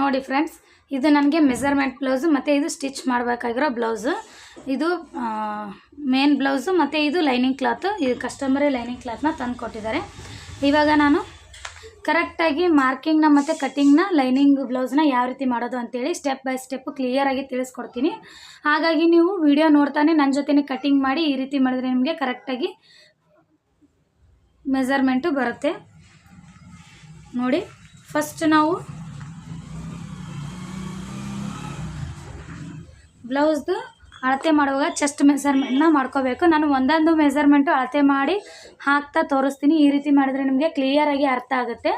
ನೋಡಿ ಫ್ರೆಂಡ್ಸ್, ಇದು ನನಗೆ ಮೆಸರ್ಮೆಂಟ್ ಬ್ಲೌಸು ಮತ್ತು ಇದು ಸ್ಟಿಚ್ ಮಾಡಬೇಕಾಗಿರೋ ಬ್ಲೌಸು ಇದು ಮೇನ್ ಬ್ಲೌಸು ಮತ್ತು ಇದು ಲೈನಿಂಗ್ ಕ್ಲಾತು ಇದು ಕಸ್ಟಮರೇ ಲೈನಿಂಗ್ ಕ್ಲಾತ್ನ ತಂದು ಕೊಟ್ಟಿದ್ದಾರೆ. ಇವಾಗ ನಾನು ಕರೆಕ್ಟಾಗಿ ಮಾರ್ಕಿಂಗ್ನ ಮತ್ತು ಕಟ್ಟಿಂಗ್ನ ಲೈನಿಂಗ್ ಬ್ಲೌಸ್ನ ಯಾವ ರೀತಿ ಮಾಡೋದು ಅಂತೇಳಿ ಸ್ಟೆಪ್ ಬೈ ಸ್ಟೆಪ್ಪು ಕ್ಲಿಯರಾಗಿ ತಿಳಿಸ್ಕೊಡ್ತೀನಿ. ಹಾಗಾಗಿ ನೀವು ವಿಡಿಯೋ ನೋಡ್ತಾನೆ ನನ್ನ ಜೊತೆನೇ ಕಟ್ಟಿಂಗ್ ಮಾಡಿ ಈ ರೀತಿ ಮಾಡಿದ್ರೆ ನಿಮಗೆ ಕರೆಕ್ಟಾಗಿ ಮೆಸರ್ಮೆಂಟು ಬರುತ್ತೆ. ನೋಡಿ ಫಸ್ಟ್ ನಾವು ಬ್ಲೌಸ್ದು ಅಳತೆ ಮಾಡುವಾಗ ಚೆಸ್ಟ್ ಮೆಸರ್ಮೆಂಟ್ನ ಮಾಡ್ಕೋಬೇಕು. ನಾನು ಒಂದೊಂದು ಮೆಸರ್ಮೆಂಟು ಅಳತೆ ಮಾಡಿ ಹಾಕ್ತಾ ತೋರಿಸ್ತೀನಿ. ಈ ರೀತಿ ಮಾಡಿದರೆ ನಿಮಗೆ ಕ್ಲಿಯರಾಗಿ ಅರ್ಥ ಆಗುತ್ತೆ.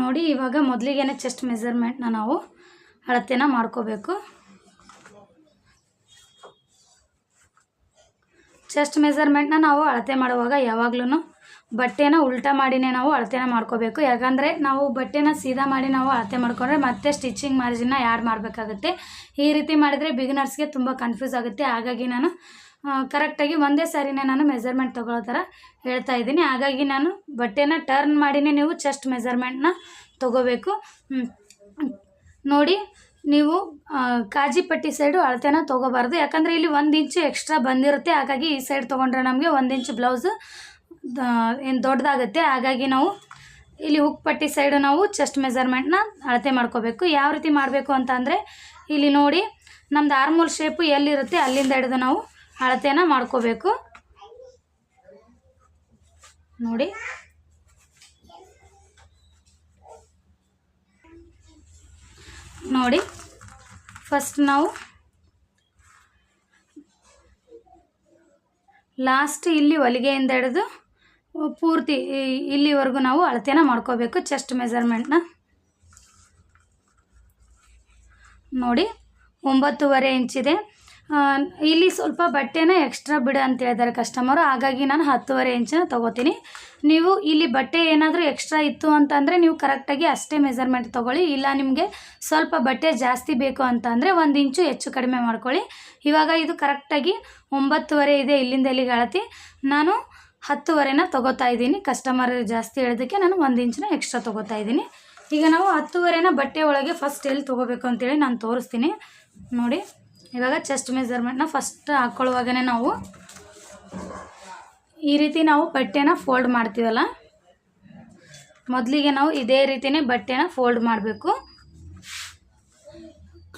ನೋಡಿ, ಇವಾಗ ಮೊದಲಿಗೆ ಚೆಸ್ಟ್ ಮೆಸರ್ಮೆಂಟ್ನ ನಾವು ಅಳತೆನ ಮಾಡ್ಕೋಬೇಕು. ಚೆಸ್ಟ್ ಮೆಸರ್ಮೆಂಟ್ನ ನಾವು ಅಳತೆ ಮಾಡುವಾಗ ಯಾವಾಗ್ಲೂ ಬಟ್ಟೆನ ಉಲ್ಟಾ ಮಾಡಿನೇ ನಾವು ಅಳತೆನ ಮಾಡ್ಕೋಬೇಕು. ಯಾಕಂದರೆ ನಾವು ಬಟ್ಟೆನ ಸೀದಾ ಮಾಡಿ ನಾವು ಅಳತೆ ಮಾಡ್ಕೊಂಡ್ರೆ ಮತ್ತೆ ಸ್ಟಿಚಿಂಗ್ ಮಾರ್ಜಿನ್ನ ಆ್ಯಡ್ ಮಾಡಬೇಕಾಗುತ್ತೆ. ಈ ರೀತಿ ಮಾಡಿದರೆ ಬಿಗಿನರ್ಸ್ಗೆ ತುಂಬ ಕನ್ಫ್ಯೂಸ್ ಆಗುತ್ತೆ. ಹಾಗಾಗಿ ನಾನು ಕರೆಕ್ಟಾಗಿ ಒಂದೇ ಸಾರಿನೇ ನಾನು ಮೆಸರ್ಮೆಂಟ್ ತೊಗೊಳ್ಳೋ ಥರ ಹೇಳ್ತಾ ಇದ್ದೀನಿ. ಹಾಗಾಗಿ ನಾನು ಬಟ್ಟೆನ ಟರ್ನ್ ಮಾಡಿನೇ ನೀವು ಚೆಸ್ಟ್ ಮೆಸರ್ಮೆಂಟ್ನ ತೊಗೋಬೇಕು. ನೋಡಿ ನೀವು ಕಾಜಿಪಟ್ಟಿ ಕಾಜಿ ಪಟ್ಟಿ ಸೈಡು ಅಳತೆನ ತೊಗೋಬಾರ್ದು. ಯಾಕಂದರೆ ಇಲ್ಲಿ ಒಂದು ಇಂಚು ಎಕ್ಸ್ಟ್ರಾ ಬಂದಿರುತ್ತೆ. ಹಾಗಾಗಿ ಈ ಸೈಡ್ ತೊಗೊಂಡ್ರೆ ನಮಗೆ ಒಂದು ಇಂಚು ಬ್ಲೌಸ್ ಏನು ದೊಡ್ಡದಾಗುತ್ತೆ. ಹಾಗಾಗಿ ನಾವು ಇಲ್ಲಿ ಹುಕ್ ಪಟ್ಟಿ ಸೈಡು ನಾವು ಚೆಸ್ಟ್ ಮೆಸರ್ಮೆಂಟ್ನ ಅಳತೆ ಮಾಡ್ಕೋಬೇಕು. ಯಾವ ರೀತಿ ಮಾಡಬೇಕು ಅಂತ ಅಂದರೆ, ಇಲ್ಲಿ ನೋಡಿ ನಮ್ದು ಆರ್ಮೋಲ್ ಶೇಪು ಎಲ್ಲಿರುತ್ತೆ ಅಲ್ಲಿಂದ ಹಿಡಿದು ನಾವು ಅಳತೆನ ಮಾಡ್ಕೋಬೇಕು. ನೋಡಿ. ನೋಡಿ. ಫಸ್ಟ್ ನಾವು ಲಾಸ್ಟ್ ಇಲ್ಲಿ ಹೊಲಿಗೆಯಿಂದ ಹಿಡಿದು ಪೂರ್ತಿ ಇಲ್ಲಿವರೆಗೂ ನಾವು ಅಳತೆನ ಮಾಡ್ಕೋಬೇಕು ಚೆಸ್ಟ್ ಮೆಸರ್ಮೆಂಟ್ನ ನೋಡಿ, ಒಂಬತ್ತುವರೆ ಇಂಚಿದೆ. ಇಲ್ಲಿ ಸ್ವಲ್ಪ ಬಟ್ಟೆನ ಎಕ್ಸ್ಟ್ರಾ ಬಿಡು ಅಂತ ಹೇಳಿದ್ದಾರೆ ಕಸ್ಟಮರು ಹಾಗಾಗಿ ನಾನು ಹತ್ತುವರೆ ಇಂಚನ್ನ ತೊಗೋತೀನಿ. ನೀವು ಇಲ್ಲಿ ಬಟ್ಟೆ ಏನಾದರೂ ಎಕ್ಸ್ಟ್ರಾ ಇತ್ತು ಅಂತಂದರೆ ನೀವು ಕರೆಕ್ಟಾಗಿ ಅಷ್ಟೇ ಮೆಸರ್ಮೆಂಟ್ ತೊಗೊಳ್ಳಿ. ಇಲ್ಲ ನಿಮಗೆ ಸ್ವಲ್ಪ ಬಟ್ಟೆ ಜಾಸ್ತಿ ಬೇಕು ಅಂತ ಅಂದರೆ ಒಂದು ಇಂಚು ಹೆಚ್ಚು ಕಡಿಮೆ ಮಾಡ್ಕೊಳ್ಳಿ. ಇವಾಗ ಇದು ಕರೆಕ್ಟಾಗಿ ಒಂಬತ್ತುವರೆ ಇದೆ ಇಲ್ಲಿಂದ ಇಲ್ಲಿಗೆ ಅಳತಿ. ನಾನು ಹತ್ತುವರೆನ ತೊಗೋತಾ ಇದ್ದೀನಿ. ಕಸ್ಟಮರ್ ಜಾಸ್ತಿ ಹೇಳೋದಕ್ಕೆ ನಾನು ಒಂದು ಇಂಚನ್ನ ಎಕ್ಸ್ಟ್ರಾ ತೊಗೋತಾ ಇದ್ದೀನಿ. ಈಗ ನಾವು ಹತ್ತುವರೆನ ಬಟ್ಟೆ ಒಳಗೆ ಫಸ್ಟ್ ಎಲ್ಲಿ ತೊಗೋಬೇಕು ಅಂತೇಳಿ ನಾನು ತೋರಿಸ್ತೀನಿ. ನೋಡಿ. ಇವಾಗ ಚೆಸ್ಟ್ ಮೆಸರ್ಮೆಂಟ್ನ ಫಸ್ಟ್ ಹಾಕ್ಕೊಳ್ಳುವಾಗನೇ ನಾವು ಈ ರೀತಿ ನಾವು ಬಟ್ಟೆನ ಫೋಲ್ಡ್ ಮಾಡ್ತೀವಲ್ಲ? ಮೊದಲಿಗೆ ನಾವು ಇದೇ ರೀತಿಯೇ ಬಟ್ಟೆನ ಫೋಲ್ಡ್ ಮಾಡಬೇಕು.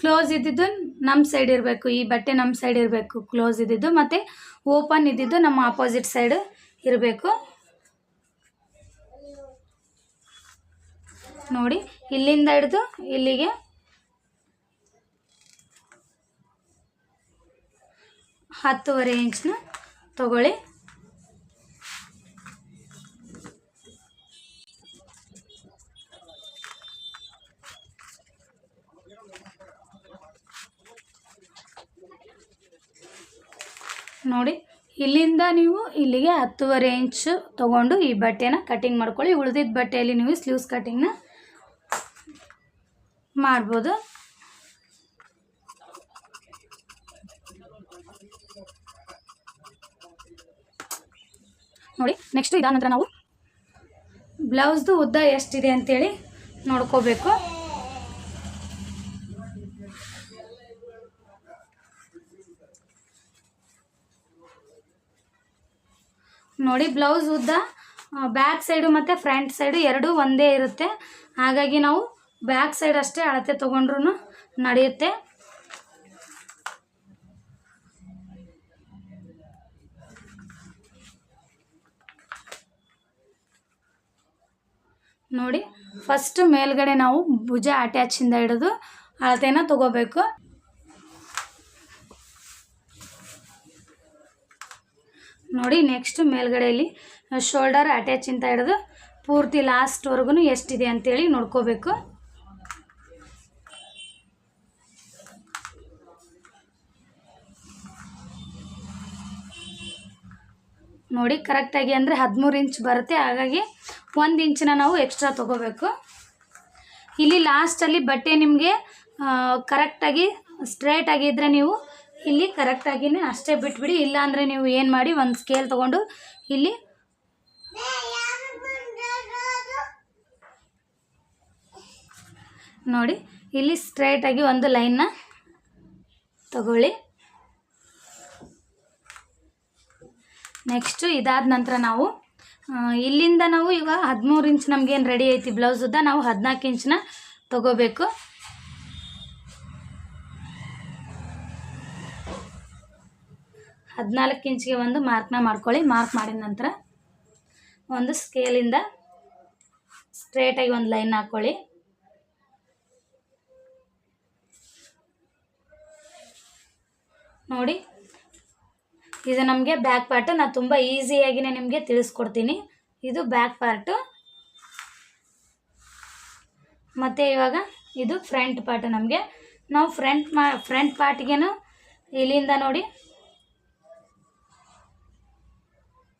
ಕ್ಲೋಸ್ ಇದ್ದಿದ್ದು ನಮ್ಮ ಸೈಡ್ ಇರಬೇಕು, ಈ ಬಟ್ಟೆ ನಮ್ಮ ಸೈಡ್ ಇರಬೇಕು ಕ್ಲೋಸ್ ಇದ್ದಿದ್ದು ಮತ್ತು ಓಪನ್ ಇದ್ದಿದ್ದು ನಮ್ಮ ಆಪೋಸಿಟ್ ಸೈಡ್ ಇರಬೇಕು. ನೋಡಿ, ಇಲ್ಲಿಂದ ಹಿಡಿದು ಇಲ್ಲಿಗೆ ಹತ್ತುವರೆ ಇಂಚನ್ನ ತಗೊಳ್ಳಿ. ನೋಡಿ, ಇಲ್ಲಿಂದ ನೀವು ಇಲ್ಲಿಗೆ ಹತ್ತುವರೆ ಇಂಚು ತೊಗೊಂಡು ಈ ಬಟ್ಟೆನ ಕಟಿಂಗ್ ಮಾಡ್ಕೊಳ್ಳಿ. ಉಳಿದಿದ್ದ ಬಟ್ಟೆಯಲ್ಲಿ ನೀವು ಸ್ಲೀವ್ಸ್ ಕಟಿಂಗ್ನ ಮಾಡ್ಬೋದು. ನೋಡಿ ನೆಕ್ಸ್ಟ್ ಇದಾದ ನಂತರ ನಾವು ಬ್ಲೌಸ್ದು ಉದ್ದ ಎಷ್ಟಿದೆ ಅಂತೇಳಿ ನೋಡ್ಕೋಬೇಕು. ನೋಡಿ, ಬ್ಲೌಸ್ ಉದ್ದ ಬ್ಯಾಕ್ ಸೈಡು ಮತ್ತು ಫ್ರಂಟ್ ಸೈಡು ಎರಡೂ ಒಂದೇ ಇರುತ್ತೆ. ಹಾಗಾಗಿ ನಾವು ಬ್ಯಾಕ್ ಸೈಡ್ ಅಷ್ಟೇ ಅಳತೆ ತೊಗೊಂಡ್ರು ನಡೆಯುತ್ತೆ. ನೋಡಿ ಫಸ್ಟ್ ಮೇಲ್ಗಡೆ ನಾವು ಭುಜ ಅಟ್ಯಾಚಿಂದ ಹಿಡಿದು ಅಳತೆನ ತಗೋಬೇಕು. ನೋಡಿ ನೆಕ್ಸ್ಟ್ ಮೇಲ್ಗಡೆಯಲ್ಲಿ ಶೋಲ್ಡರ್ ಅಟ್ಯಾಚಿಂದ ಹಿಡಿದು ಪೂರ್ತಿ ಲಾಸ್ಟ್ವರೆಗೂ ಎಷ್ಟಿದೆ ಅಂತೇಳಿ ನೋಡ್ಕೋಬೇಕು. ನೋಡಿ ಕರೆಕ್ಟಾಗಿ ಅಂದರೆ ಹದಿಮೂರು ಇಂಚ್ ಬರುತ್ತೆ, ಹಾಗಾಗಿ ಒಂದು ಇಂಚನ್ನ ನಾವು ಎಕ್ಸ್ಟ್ರಾ ತೊಗೋಬೇಕು. ಇಲ್ಲಿ ಲಾಸ್ಟಲ್ಲಿ ಬಟ್ಟೆ ನಿಮಗೆ ಕರೆಕ್ಟಾಗಿ ಸ್ಟ್ರೈಟ್ ಆಗಿದ್ದರೆ ನೀವು ಇಲ್ಲಿ ಕರೆಕ್ಟಾಗಿನೇ ಅಷ್ಟೇ ಬಿಟ್ಬಿಡಿ. ಇಲ್ಲ ಅಂದರೆ ನೀವು ಏನು ಮಾಡಿ ಒಂದು ಸ್ಕೇಲ್ ತೊಗೊಂಡು ಇಲ್ಲಿ ನೋಡಿ, ಇಲ್ಲಿ ಸ್ಟ್ರೈಟಾಗಿ ಒಂದು ಲೈನ್ನ ತಗೊಳ್ಳಿ. ನೆಕ್ಸ್ಟು ಇದಾದ ನಂತರ ನಾವು ಇಲ್ಲಿಂದ ನಾವು ಈಗ ಹದಿಮೂರು ಇಂಚ್ ನಮಗೇನು ರೆಡಿ ಐತಿ ಬ್ಲೌಸ್ ಉದ್ದ ನಾವು ಹದಿನಾಲ್ಕು ಇಂಚ್ನ ತಗೋಬೇಕು. ಹದಿನಾಲ್ಕು ಇಂಚ್ಗೆ ಒಂದು ಮಾರ್ಕ್ನ ಮಾಡ್ಕೊಳ್ಳಿ. ಮಾರ್ಕ್ ಮಾಡಿದ ನಂತರ ಒಂದು ಸ್ಕೇಲಿಂದ ಸ್ಟ್ರೇಟಾಗಿ ಒಂದು ಲೈನ್ ಹಾಕ್ಕೊಳ್ಳಿ ನೋಡಿ ಇದು ನಮಗೆ ಬ್ಯಾಕ್ ಪಾರ್ಟು ನಾನು ತುಂಬ ಈಸಿಯಾಗಿನೇ ನಿಮಗೆ ತಿಳಿಸ್ಕೊಡ್ತೀನಿ. ಇದು ಬ್ಯಾಕ್ ಪಾರ್ಟು ಮತ್ತು ಇವಾಗ ಇದು ಫ್ರಂಟ್ ಪಾರ್ಟ್ ನಮಗೆ. ನಾವು ಫ್ರಂಟ್ ಮಾ ಫ್ರಂಟ್ ಪಾರ್ಟ್ಗೇನು ಇಲ್ಲಿಂದ ನೋಡಿ.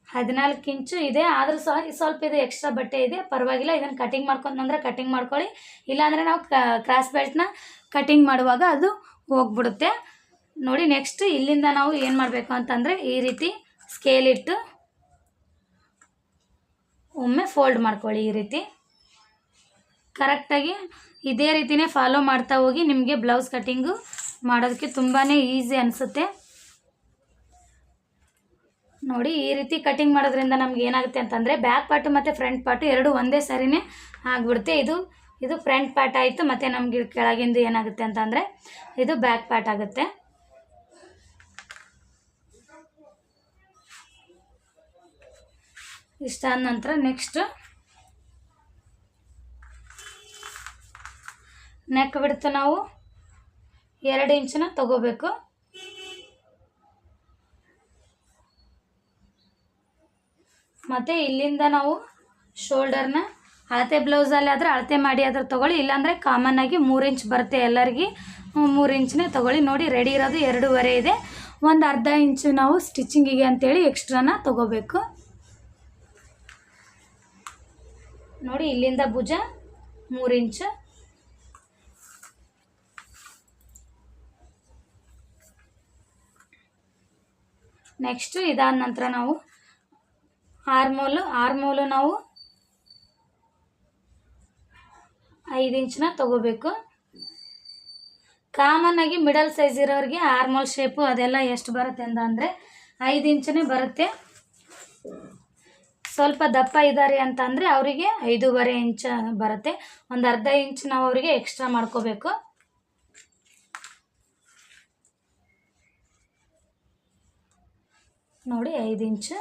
ಹದಿನಾಲ್ಕು ಇಂಚು ಇದೆ. ಆದರೂ ಸಹ ಸ್ವಲ್ಪ ಇದು ಎಕ್ಸ್ಟ್ರಾ ಬಟ್ಟೆ ಇದೆ. ಪರವಾಗಿಲ್ಲ, ಇದನ್ನು ಕಟಿಂಗ್ ಮಾಡ್ಕೊಂಡ್ರೆ ಕಟಿಂಗ್ ಮಾಡ್ಕೊಳ್ಳಿ. ಇಲ್ಲಾಂದರೆ ನಾವು ಕ್ರಾಸ್ ಬೆಲ್ಟ್ನ ಕಟಿಂಗ್ ಮಾಡುವಾಗ ಅದು ಹೋಗ್ಬಿಡುತ್ತೆ. ನೋಡಿ ನೆಕ್ಸ್ಟ್ ಇಲ್ಲಿಂದ ನಾವು ಏನು ಮಾಡಬೇಕು ಅಂತಂದರೆ ಈ ರೀತಿ ಸ್ಕೇಲ್ ಇಟ್ಟು ಒಮ್ಮೆ ಫೋಲ್ಡ್ ಮಾಡ್ಕೊಳ್ಳಿ ಈ ರೀತಿ. ಕರೆಕ್ಟಾಗಿ ಇದೇ ರೀತಿನೇ ಫಾಲೋ ಮಾಡ್ತಾ ಹೋಗಿ ನಿಮಗೆ ಬ್ಲೌಸ್ ಕಟ್ಟಿಂಗು ಮಾಡೋದಕ್ಕೆ ತುಂಬಾ ಈಸಿ ಅನಿಸುತ್ತೆ. ನೋಡಿ ಈ ರೀತಿ ಕಟಿಂಗ್ ಮಾಡೋದ್ರಿಂದ ನಮ್ಗೆ ಏನಾಗುತ್ತೆ ಅಂತಂದರೆ ಬ್ಯಾಕ್ ಪಾರ್ಟು ಮತ್ತು ಫ್ರಂಟ್ ಪಾರ್ಟು ಎರಡು ಒಂದೇ ಸರಿನೇ ಆಗಿಬಿಡುತ್ತೆ. ಇದು ಇದು ಫ್ರಂಟ್ ಪಾರ್ಟ್ ಆಯಿತು ಮತ್ತು ನಮಗೆ ಕೆಳಗಿಂದು ಏನಾಗುತ್ತೆ ಅಂತಂದರೆ ಇದು ಬ್ಯಾಕ್ ಪಾರ್ಟ್ ಆಗುತ್ತೆ. ಇಷ್ಟಾದ ನಂತರ ನೆಕ್ಸ್ಟ್ ನೆಕ್ ಬಿಡ್ತು ನಾವು ಎರಡು ಇಂಚನ್ನ ತಗೋಬೇಕು. ಮತ್ತು ಇಲ್ಲಿಂದ ನಾವು ಶೋಲ್ಡರ್ನ ಅಳತೆ ಬ್ಲೌಸಲ್ಲಿ ಆದರೆ ಅಳತೆ ಮಾಡಿ ಆದರೆ ತೊಗೊಳ್ಳಿ, ಇಲ್ಲಾಂದರೆ ಕಾಮನ್ ಆಗಿ ಮೂರು ಇಂಚ್ ಬರುತ್ತೆ ಎಲ್ಲರಿಗೆ. ಮೂರು ಇಂಚನೇ ತೊಗೊಳ್ಳಿ, ನೋಡಿ ರೆಡಿ ಇರೋದು ಎರಡೂವರೆ ಇದೆ. ಒಂದು ಅರ್ಧ ಇಂಚು ನಾವು ಸ್ಟಿಚಿಂಗಿಗೆ ಅಂತೇಳಿ ಎಕ್ಸ್ಟ್ರಾನ ತೊಗೋಬೇಕು. ನೋಡಿ, ಇಲ್ಲಿಂದ ಭುಜ, ಮೂರು ಇಂಚು. ನೆಕ್ಸ್ಟು ಇದಾದ ನಂತರ ನಾವು ಆರ್ಮೋಲು ಆರ್ಮೋಲು ನಾವು ಐದು ಇಂಚನ್ನ ತಗೋಬೇಕು. ಕಾಮನ್ ಆಗಿ ಮಿಡಲ್ ಸೈಜ್ ಇರೋರಿಗೆ ಆರ್ಮೋಲ್ ಶೇಪು ಅದೆಲ್ಲ ಎಷ್ಟು ಬರುತ್ತೆ ಅಂತ ಅಂದರೆ ಐದು ಇಂಚನೇ ಬರುತ್ತೆ. ಸ್ವಲ್ಪ ದಪ್ಪ ಇದ್ದಾರೆ ಅಂತ ಅಂದರೆ ಅವರಿಗೆ ಐದೂವರೆ ಇಂಚ ಬರುತ್ತೆ. ಒಂದು ಅರ್ಧ ಇಂಚ್ ನಾವು ಅವರಿಗೆ ಎಕ್ಸ್ಟ್ರಾ ಮಾಡ್ಕೋಬೇಕು. ನೋಡಿ ಐದು ಇಂಚ್.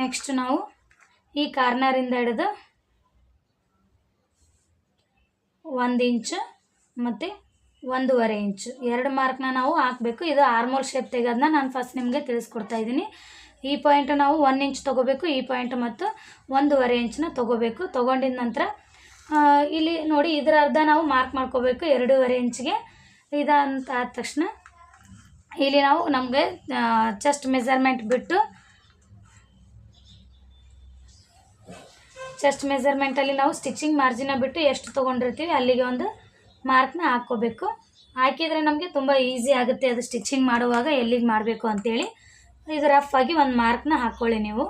ನೆಕ್ಸ್ಟ್ ನಾವು ಈ ಕಾರ್ನರಿಂದ ಹಿಡಿದು ಒಂದು ಇಂಚು ಮತ್ತು ಒಂದೂವರೆ ಇಂಚು. ಎರಡು ಮಾರ್ಕ್ನ ನಾವು ಹಾಕಬೇಕು. ಇದು ಆರ್ಮೋಲ್ ಶೇಪ್ ತೆಗೆಯೋದನ್ನ ನಾನು ಫಸ್ಟ್ ನಿಮಗೆ ತಿಳಿಸ್ಕೊಡ್ತಾ ಇದ್ದೀನಿ. ಈ ಪಾಯಿಂಟ್ ನಾವು ಒನ್ ಇಂಚ್ ತೊಗೋಬೇಕು. ಈ ಪಾಯಿಂಟ್ ಮತ್ತು ಒಂದೂವರೆ ಇಂಚನ್ನ ತೊಗೋಬೇಕು. ತೊಗೊಂಡಿದ ನಂತರ ಇಲ್ಲಿ ನೋಡಿ ಇದರ ಅರ್ಧ ನಾವು ಮಾರ್ಕ್ ಮಾಡ್ಕೋಬೇಕು. ಎರಡೂವರೆ ಇಂಚ್ಗೆ. ಇದಂತ ಆದ ತಕ್ಷಣ ಇಲ್ಲಿ ನಾವು ನಮಗೆ ಚೆಸ್ಟ್ ಮೆಜರ್ಮೆಂಟ್ ಬಿಟ್ಟು ಚೆಸ್ಟ್ ಮೆಜರ್ಮೆಂಟಲ್ಲಿ ನಾವು ಸ್ಟಿಚಿಂಗ್ ಮಾರ್ಜಿನ ಬಿಟ್ಟು ಎಷ್ಟು ತೊಗೊಂಡಿರ್ತೀವಿ ಅಲ್ಲಿಗೆ ಒಂದು ಮಾರ್ಕ್ನ ಹಾಕ್ಕೋಬೇಕು. ಹಾಕಿದರೆ ನಮಗೆ ತುಂಬ ಈಸಿ ಆಗುತ್ತೆ ಅದು ಸ್ಟಿಚಿಂಗ್ ಮಾಡುವಾಗ ಎಲ್ಲಿಗೆ ಮಾಡಬೇಕು ಅಂಥೇಳಿ ಇದು ರಫ್ ಆಗಿ ಒಂದು ಮಾರ್ಕ್ನ ಹಾಕ್ಕೊಳ್ಳಿ ನೀವು.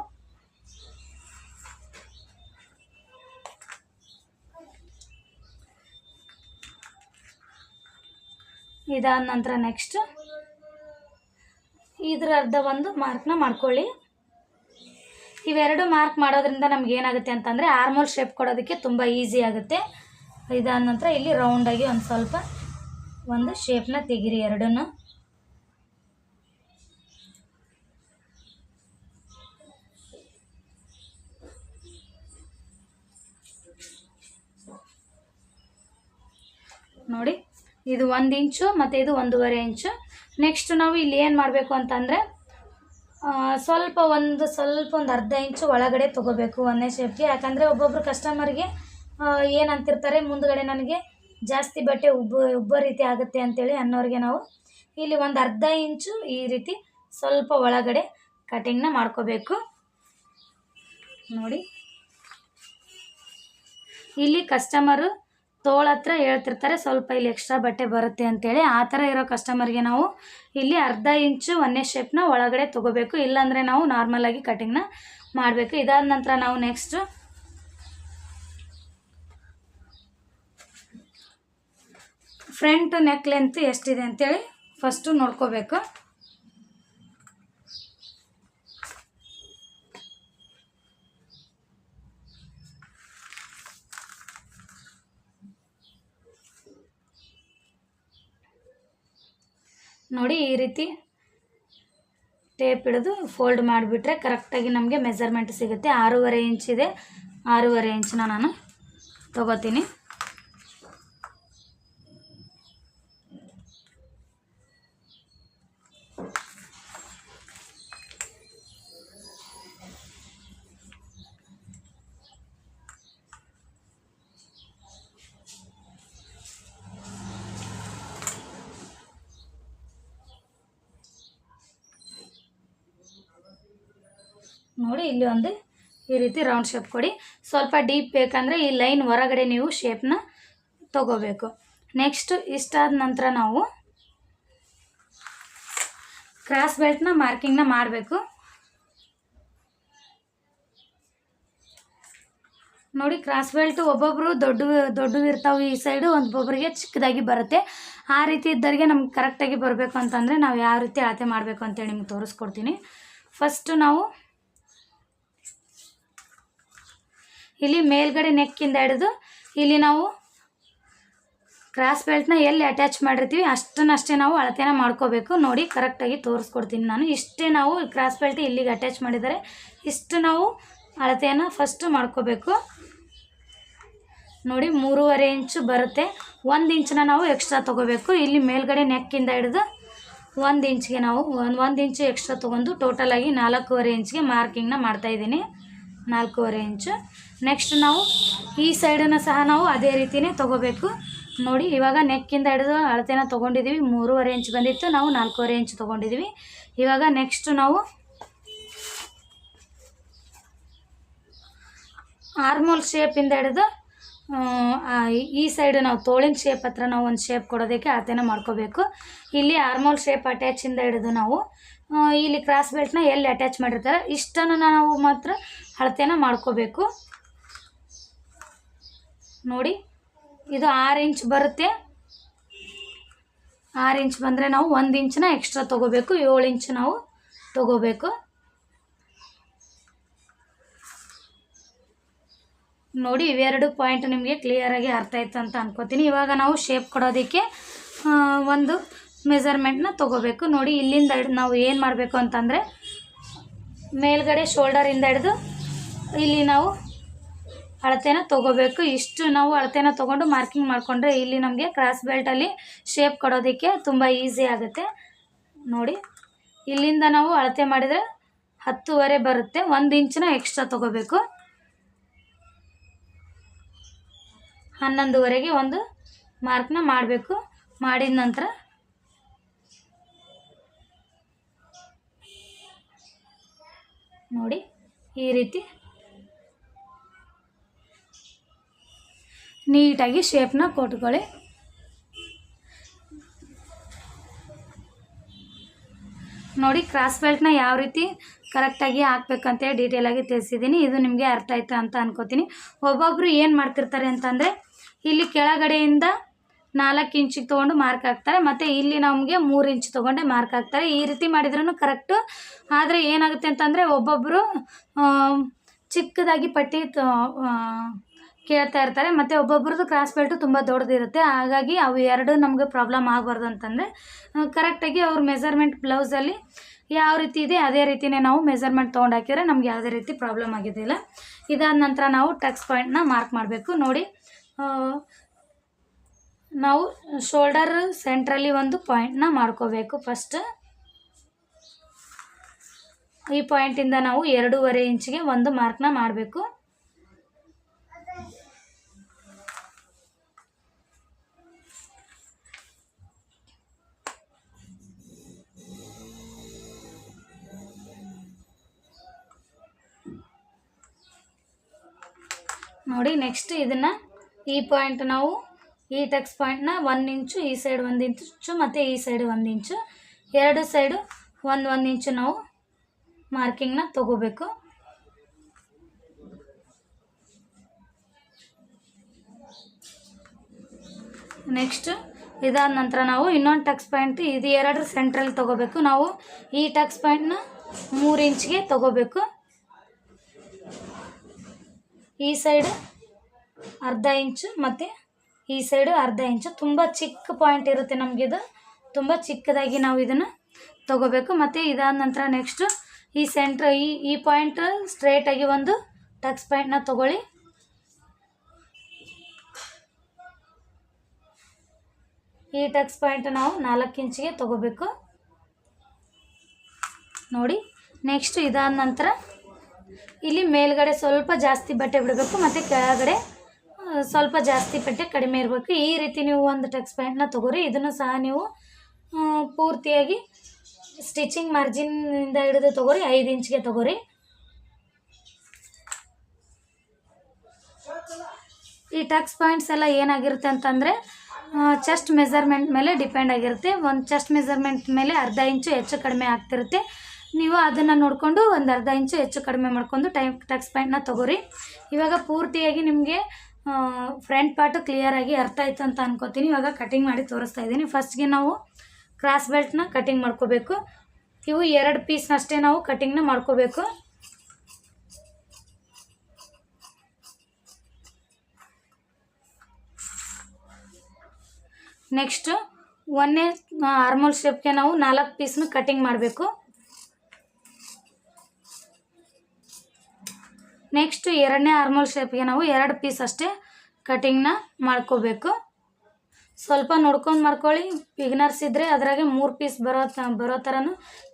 ಇದಾದ ನಂತರ ನೆಕ್ಸ್ಟ್ ಇದರ ಅರ್ಧ ಒಂದು ಮಾರ್ಕ್ನ ಮಾಡ್ಕೊಳ್ಳಿ. ಇವೆರಡು ಮಾರ್ಕ್ ಮಾಡೋದ್ರಿಂದ ನಮ್ಗೆ ಏನಾಗುತ್ತೆ ಅಂತಂದರೆ ಆರ್ಮೋಲ್ ಶೇಪ್ ಕೊಡೋದಕ್ಕೆ ತುಂಬ ಈಸಿ ಆಗುತ್ತೆ. ಇದಾದ ನಂತರ ಇಲ್ಲಿ ರೌಂಡಾಗಿ ಒಂದು ಸ್ವಲ್ಪ ಒಂದು ಶೇಪ್ನ ತೆಗಿರಿ ಎರಡನ್ನೂ. ನೋಡಿ, ಇದು ಒಂದು ಇಂಚು ಮತ್ತು ಇದು ಒಂದೂವರೆ ಇಂಚು. ನೆಕ್ಸ್ಟ್ ನಾವು ಇಲ್ಲಿ ಏನು ಮಾಡಬೇಕು ಅಂತಂದರೆ ಸ್ವಲ್ಪ ಒಂದು ಸ್ವಲ್ಪ ಒಂದು ಅರ್ಧ ಇಂಚು ಒಳಗಡೆ ತೊಗೋಬೇಕು ಒಂದೇ ಶೇಪ್ಗೆ ಯಾಕಂದರೆ ಒಬ್ಬೊಬ್ರು ಕಸ್ಟಮರ್ಗೆ ಏನು ಅಂತಿರ್ತಾರೆ ಮುಂದ್ಗಡೆ ನನಗೆ ಜಾಸ್ತಿ ಬಟ್ಟೆ ಉಬ್ಬ ಉಬ್ಬ ರೀತಿ ಆಗುತ್ತೆ ಅಂತೇಳಿ ಅನ್ನೋರಿಗೆ ನಾವು ಇಲ್ಲಿ ಒಂದು ಅರ್ಧ ಇಂಚು ಈ ರೀತಿ ಸ್ವಲ್ಪ ಒಳಗಡೆ ಕಟಿಂಗ್ನ ಮಾಡ್ಕೋಬೇಕು. ನೋಡಿ. ಇಲ್ಲಿ ಕಸ್ಟಮರು ತೋಳ ಹತ್ರ ಹೇಳ್ತಿರ್ತಾರೆ, ಸ್ವಲ್ಪ ಇಲ್ಲಿ ಎಕ್ಸ್ಟ್ರಾ ಬಟ್ಟೆ ಬರುತ್ತೆ ಅಂತೇಳಿ. ಆ ಥರ ಇರೋ ಕಸ್ಟಮರ್ಗೆ ನಾವು ಇಲ್ಲಿ ಅರ್ಧ ಇಂಚು ಒಂದೇ ಶೇಪ್ನ ಒಳಗಡೆ ತೊಗೋಬೇಕು. ಇಲ್ಲಾಂದರೆ ನಾವು ನಾರ್ಮಲಾಗಿ ಕಟಿಂಗ್ನ ಮಾಡಬೇಕು. ಇದಾದ ನಂತರ ನಾವು ನೆಕ್ಸ್ಟು ಫ್ರಂಟ್ ನೆಕ್ ಲೆಂತ್ ಎಷ್ಟಿದೆ ಅಂತೇಳಿ ಫಸ್ಟು ನೋಡ್ಕೋಬೇಕು. ನೋಡಿ ಈ ರೀತಿ ಟೇಪ್ ಹಿಡಿದು ಫೋಲ್ಡ್ ಮಾಡಿಬಿಟ್ರೆ ಕರೆಕ್ಟಾಗಿ ನಮಗೆ ಮೆಜರ್ಮೆಂಟ್ ಸಿಗುತ್ತೆ. ಆರೂವರೆ ಇಂಚ್ ಇದೆ. ಆರೂವರೆ ಇಂಚನ್ನ ನಾನು ತಗೋತೀನಿ. ನೋಡಿ, ಇಲ್ಲಿ ಒಂದು ಈ ರೀತಿ ರೌಂಡ್ ಶೇಪ್ ಕೊಡಿ. ಸ್ವಲ್ಪ ಡೀಪ್ ಬೇಕಂದರೆ ಈ ಲೈನ್ ಹೊರಗಡೆ ನೀವು ಶೇಪ್ನ ತಗೋಬೇಕು. ನೆಕ್ಸ್ಟ್ ಇಷ್ಟಾದ ನಂತರ ನಾವು ಕ್ರಾಸ್ ಬೆಲ್ಟ್ನ ಮಾರ್ಕಿಂಗ್ನ ಮಾಡಬೇಕು. ನೋಡಿ ಕ್ರಾಸ್ ಬೆಲ್ಟ್ ಒಬ್ಬೊಬ್ಬರು ದೊಡ್ಡ, ದೊಡ್ಡವು ಇರ್ತಾವೆ, ಈ ಸೈಡು ಒಬ್ಬೊಬ್ಬರಿಗೆ ಚಿಕ್ಕದಾಗಿ ಬರುತ್ತೆ. ಆ ರೀತಿ ಇದ್ದವರಿಗೆ ನಮ್ಗೆ ಕರೆಕ್ಟಾಗಿ ಬರಬೇಕು ಅಂತಂದರೆ ನಾವು ಯಾವ ರೀತಿ ಅಳತೆ ಮಾಡಬೇಕು ಅಂತೇಳಿ ನಿಮ್ಗೆ ತೋರಿಸ್ಕೊಡ್ತೀನಿ. ಫಸ್ಟು ನಾವು ಇಲ್ಲಿ ಮೇಲ್ಗಡೆ ನೆಕ್ಕಿಂದ ಹಿಡಿದು ಇಲ್ಲಿ ನಾವು ಕ್ರಾಸ್ ಬೆಲ್ಟ್ನ ಎಲ್ಲಿ ಅಟ್ಯಾಚ್ ಮಾಡಿರ್ತೀವಿ, ಅಷ್ಟನ್ನಷ್ಟೇ ನಾವು ಅಳತೆನ ಮಾಡ್ಕೋಬೇಕು. ನೋಡಿ ಕರೆಕ್ಟಾಗಿ ತೋರಿಸ್ಕೊಡ್ತೀನಿ ನಾನು. ಇಷ್ಟೇ ನಾವು ಕ್ರಾಸ್ ಬೆಲ್ಟ್ ಇಲ್ಲಿಗೆ ಅಟ್ಯಾಚ್ ಮಾಡಿದರೆ ಇಷ್ಟು ನಾವು ಅಳತೆಯನ್ನು ಫಸ್ಟು ಮಾಡ್ಕೋಬೇಕು. ನೋಡಿ, ಮೂರುವರೆ ಇಂಚು ಬರುತ್ತೆ. ಒಂದು ಇಂಚನ್ನ ನಾವು ಎಕ್ಸ್ಟ್ರಾ ತೊಗೋಬೇಕು. ಇಲ್ಲಿ ಮೇಲ್ಗಡೆ ನೆಕ್ಕಿಂದ ಹಿಡಿದು ಒಂದು ಇಂಚ್ಗೆ ನಾವು ಒಂದು ಒಂದು ಇಂಚು ಎಕ್ಸ್ಟ್ರಾ ತೊಗೊಂಡು ಟೋಟಲಾಗಿ ನಾಲ್ಕೂವರೆ ಇಂಚ್ಗೆ ಮಾರ್ಕಿಂಗ್ನ ಮಾಡ್ತಾಯಿದ್ದೀನಿ ನಾಲ್ಕೂವರೆ ಇಂಚು. ನೆಕ್ಸ್ಟ್ ನಾವು ಈ ಸೈಡನ್ನು ಸಹ ನಾವು ಅದೇ ರೀತಿಯೇ ತೊಗೋಬೇಕು. ನೋಡಿ, ಇವಾಗ ನೆಕ್ಕಿಂದ ಹಿಡಿದು ಅಳತೆನ ತೊಗೊಂಡಿದ್ದೀವಿ ಮೂರುವರೆ ಇಂಚ್ ಬಂದಿತ್ತು. ನಾವು ನಾಲ್ಕೂವರೆ ಇಂಚ್ ತೊಗೊಂಡಿದ್ದೀವಿ ಇವಾಗ ನೆಕ್ಸ್ಟ್ ನಾವು ಆರ್ಮೋಲ್ ಶೇಪಿಂದ ಹಿಡಿದು ಈ ಸೈಡ್ ನಾವು ತೋಳಿನ ಶೇಪ್ ಹತ್ರ ನಾವು ಒಂದು ಶೇಪ್ ಕೊಡೋದಕ್ಕೆ ಅಳತೆನ ಮಾಡ್ಕೋಬೇಕು. ಇಲ್ಲಿ ಆರ್ಮೋಲ್ ಶೇಪ್ ಅಟ್ಯಾಚಿಂದ ಹಿಡಿದು ನಾವು ಇಲ್ಲಿ ಕ್ರಾಸ್ ಬೆಲ್ಟ್ನ ಎಲ್ಲಿ ಅಟ್ಯಾಚ್ ಮಾಡಿರ್ತಾರೆ, ಇಷ್ಟನ್ನು ನಾವು ಮಾತ್ರ ಅಳತೆನ ಮಾಡ್ಕೋಬೇಕು. ನೋಡಿ, ಇದು ಆರು ಇಂಚ್ ಬರುತ್ತೆ. ಆರು ಇಂಚ್ ಬಂದರೆ ನಾವು ಒಂದು ಇಂಚನ್ನ ಎಕ್ಸ್ಟ್ರಾ ತೊಗೋಬೇಕು, ಏಳು ಇಂಚ್ ನಾವು ತೊಗೋಬೇಕು. ನೋಡಿ, ಇವೆರಡು ಪಾಯಿಂಟ್ ನಿಮಗೆ ಕ್ಲಿಯರಾಗಿ ಅರ್ಥ ಆಯ್ತು ಅಂತ ಅನ್ಕೋತೀನಿ. ಇವಾಗ ನಾವು ಶೇಪ್ ಕೊಡೋದಕ್ಕೆ ಒಂದು ಮೆಜರ್ಮೆಂಟ್ನ ತೊಗೋಬೇಕು. ನೋಡಿ, ಇಲ್ಲಿಂದ ಹಿಡ್ದು ನಾವು ಏನು ಮಾಡಬೇಕು ಅಂತಂದರೆ, ಮೇಲ್ಗಡೆ ಶೋಲ್ಡರಿಂದ ಹಿಡಿದು ಇಲ್ಲಿ ನಾವು ಅಳತೆನ ತೊಗೋಬೇಕು. ಇಷ್ಟು ನಾವು ಅಳತೆನ ತೊಗೊಂಡು ಮಾರ್ಕಿಂಗ್ ಮಾಡಿಕೊಂಡ್ರೆ ಇಲ್ಲಿ ನಮಗೆ ಕ್ರಾಸ್ ಬೆಲ್ಟಲ್ಲಿ ಶೇಪ್ ಕೊಡೋದಕ್ಕೆ ತುಂಬ ಈಸಿ ಆಗುತ್ತೆ. ನೋಡಿ, ಇಲ್ಲಿಂದ ನಾವು ಅಳತೆ ಮಾಡಿದರೆ ಹತ್ತುವರೆ ಬರುತ್ತೆ. ಒಂದು ಇಂಚಿನ ಎಕ್ಸ್ಟ್ರಾ ತೊಗೋಬೇಕು. ಹನ್ನೊಂದುವರೆಗೆ ಒಂದು ಮಾರ್ಕ್ನ ಮಾಡಬೇಕು. ಮಾಡಿದ ನಂತರ ನೋಡಿ ಈ ರೀತಿ ನೀಟಾಗಿ ಶೇಪ್ನ ಕೊಟ್ಕೊಳ್ಳಿ. ನೋಡಿ ಕ್ರಾಸ್ ಬೆಲ್ಟ್ನ ಯಾವ ರೀತಿ ಕರೆಕ್ಟಾಗಿ ಹಾಕ್ಬೇಕಂತೇಳಿ ಡೀಟೇಲಾಗಿ ತಿಳಿಸಿದ್ದೀನಿ. ಇದು ನಿಮಗೆ ಅರ್ಥ ಆಯ್ತಾ ಅಂತ ಅನ್ಕೋತೀನಿ. ಒಬ್ಬೊಬ್ಬರು ಏನು ಮಾಡ್ತಿರ್ತಾರೆ ಅಂತಂದರೆ ಇಲ್ಲಿ ಕೆಳಗಡೆಯಿಂದ ನಾಲ್ಕು ಇಂಚಿಗೆ ತೊಗೊಂಡು ಮಾರ್ಕ್ ಹಾಕ್ತಾರೆ. ಮತ್ತು ಇಲ್ಲಿ ನಮಗೆ ಮೂರು ಇಂಚ್ ತೊಗೊಂಡೆ ಮಾರ್ಕ್ ಹಾಕ್ತಾರೆ. ಈ ರೀತಿ ಮಾಡಿದ್ರೂ ಕರೆಕ್ಟು ಆದರೆ ಏನಾಗುತ್ತೆ ಅಂತಂದರೆ ಒಬ್ಬೊಬ್ಬರು ಚಿಕ್ಕದಾಗಿ ಪಟ್ಟಿ ಕೇಳ್ತಾ ಇರ್ತಾರೆ. ಮತ್ತು ಒಬ್ಬೊಬ್ರದ್ದು ಕ್ರಾಸ್ ಬೆಲ್ಟು ತುಂಬ ದೊಡ್ಡದಿರುತ್ತೆ. ಹಾಗಾಗಿ ಅವು ಎರಡು ನಮಗೆ ಪ್ರಾಬ್ಲಮ್ ಆಗಬಾರ್ದು ಅಂತಂದರೆ ಕರೆಕ್ಟಾಗಿ ಅವ್ರ ಮೆಸರ್ಮೆಂಟ್ ಬ್ಲೌಸಲ್ಲಿ ಯಾವ ರೀತಿ ಇದೆ, ಅದೇ ರೀತಿಯೇ ನಾವು ಮೆಸರ್ಮೆಂಟ್ ತೊಗೊಂಡು ಹಾಕಿದ್ರೆ ನಮ್ಗೆ ಯಾವುದೇ ರೀತಿ ಪ್ರಾಬ್ಲಮ್ ಆಗಿದ್ದಿಲ್ಲ ಇದಾದ ನಂತರ ನಾವು ಟಕ್ಸ್ ಪಾಯಿಂಟ್ನ ಮಾರ್ಕ್ ಮಾಡಬೇಕು. ನೋಡಿ ನಾವು ಶೋಲ್ಡರ್ ಸೆಂಟ್ರಲ್ಲಿ ಒಂದು ಪಾಯಿಂಟ್ನ ಮಾಡ್ಕೋಬೇಕು. ಫಸ್ಟ್ ಈ ಪಾಯಿಂಟಿಂದ ನಾವು ಎರಡೂವರೆ ಇಂಚಿಗೆ ಒಂದು ಮಾರ್ಕ್ನ ಮಾಡಬೇಕು. ನೋಡಿ ನೆಕ್ಸ್ಟ್ ಇದನ್ನು ಈ ಪಾಯಿಂಟ್ ನಾವು ಈ ಟಕ್ಸ್ ಪಾಯಿಂಟ್ನ ಒಂದು ಇಂಚು, ಈ ಸೈಡ್ ಒಂದು ಇಂಚು ಮತ್ತು ಈ ಸೈಡ್ ಒಂದು ಇಂಚು. ಎರಡು ಸೈಡು ಒಂದು ಒಂದು ಇಂಚು ನಾವು ಮಾರ್ಕಿಂಗ್ನ ತಗೋಬೇಕು. ನೆಕ್ಸ್ಟ್ ಇದಾದ ನಂತರ ನಾವು ಇನ್ನೊಂದು ಟಕ್ಸ್ ಪಾಯಿಂಟ್ ಇದು ಎರಡರ ಸೆಂಟ್ರಲ್ಲಿ ತಗೋಬೇಕು. ನಾವು ಈ ಟಕ್ಸ್ ಪಾಯಿಂಟ್ನ ಮೂರು ಇಂಚ್ಗೆ ತಗೋಬೇಕು. ಈ ಸೈಡ್ ಅರ್ಧ ಇಂಚು ಮತ್ತು ಈ ಸೈಡು ಅರ್ಧ ಇಂಚು. ತುಂಬ ಚಿಕ್ಕ ಪಾಯಿಂಟ್ ಇರುತ್ತೆ ನಮಗಿದು. ತುಂಬ ಚಿಕ್ಕದಾಗಿ ನಾವು ಇದನ್ನು ತಗೋಬೇಕು. ಮತ್ತು ಇದಾದ ನಂತರ ನೆಕ್ಸ್ಟು ಈ ಸೆಂಟ್ರ್ ಈ ಈ ಪಾಯಿಂಟ್ ಸ್ಟ್ರೇಟಾಗಿ ಒಂದು ಟಕ್ಸ್ ಪಾಯಿಂಟ್ನ ತಗೊಳ್ಳಿ. ಈ ಟಕ್ಸ್ ಪಾಯಿಂಟ್ ನಾವು ನಾಲ್ಕು ಇಂಚಿಗೆ ತಗೋಬೇಕು. ನೋಡಿ ನೆಕ್ಸ್ಟ್ ಇದಾದ ನಂತರ ಇಲ್ಲಿ ಮೇಲ್ಗಡೆ ಸ್ವಲ್ಪ ಜಾಸ್ತಿ ಬಟ್ಟೆ ಬಿಡಬೇಕು. ಮತ್ತು ಕೆಳಗಡೆ ಸ್ವಲ್ಪ ಜಾಸ್ತಿ ಪಟ್ಟೆ ಕಡಿಮೆ ಇರಬೇಕು. ಈ ರೀತಿ ನೀವು ಒಂದು ಟಕ್ಸ್ ಪ್ಯಾಂಟ್ನ ತಗೋರಿ. ಇದನ್ನು ಸಹ ನೀವು ಪೂರ್ತಿಯಾಗಿ ಸ್ಟಿಚಿಂಗ್ ಮಾರ್ಜಿನ್ನಿಂದ ಹಿಡಿದು ತಗೋರಿ. ಐದು ಇಂಚ್ಗೆ ತಗೋರಿ. ಈ ಟಕ್ಸ್ ಪಾಯಿಂಟ್ಸ್ ಎಲ್ಲ ಏನಾಗಿರುತ್ತೆ ಅಂತಂದರೆ ಚೆಸ್ಟ್ ಮೆಸರ್ಮೆಂಟ್ ಮೇಲೆ ಡಿಪೆಂಡ್ ಆಗಿರುತ್ತೆ. ಒಂದು ಚೆಸ್ಟ್ ಮೆಸರ್ಮೆಂಟ್ ಮೇಲೆ ಅರ್ಧ ಇಂಚು ಹೆಚ್ಚು ಕಡಿಮೆ ಆಗ್ತಿರುತ್ತೆ. ನೀವು ಅದನ್ನು ನೋಡಿಕೊಂಡು ಒಂದು ಅರ್ಧ ಇಂಚು ಹೆಚ್ಚು ಕಡಿಮೆ ಮಾಡ್ಕೊಂಡು ಟೈಮ್ ಟಕ್ಸ್ ಪ್ಯಾಂಟ್ನ ತಗೋರಿ. ಇವಾಗ ಪೂರ್ತಿಯಾಗಿ ನಿಮಗೆ ಫ್ರಂಟ್ ಪಾರ್ಟು ಕ್ಲಿಯರಾಗಿ ಅರ್ಥ ಆಯ್ತು ಅಂತ ಅನ್ಕೋತೀನಿ. ಇವಾಗ ಕಟಿಂಗ್ ಮಾಡಿ ತೋರಿಸ್ತಾ ಇದ್ದೀನಿ. ಫಸ್ಟ್ಗೆ ನಾವು ಕ್ರಾಸ್ ಬೆಲ್ಟ್ನ ಕಟಿಂಗ್ ಮಾಡ್ಕೋಬೇಕು. ಇವು ಎರಡು ಪೀಸ್ನಷ್ಟೇ ನಾವು ಕಟಿಂಗ್ನ ಮಾಡ್ಕೋಬೇಕು. ನೆಕ್ಸ್ಟು ಒಂದೇ ಆರ್ಮೋಲ್ ಶೇಪ್ಗೆ ನಾವು ನಾಲ್ಕು ಪೀಸ್ನ ಕಟಿಂಗ್ ಮಾಡಬೇಕು. ನೆಕ್ಸ್ಟ್ ಎರಡನೇ ಆರ್ಮೋಲ್ ಶೇಪ್ಗೆ ನಾವು ಎರಡು ಪೀಸ್ ಅಷ್ಟೇ ಕಟಿಂಗ್ನ ಮಾಡ್ಕೋಬೇಕು. ಸ್ವಲ್ಪ ನೋಡ್ಕೊಂಡು ಮಾಡ್ಕೊಳ್ಳಿ. ಬಿಗ್ನರ್ಸ್ ಇದ್ದರೆ ಅದರಾಗೆ ಮೂರು ಪೀಸ್ ಬರೋ ಬರೋ ಥರನೂ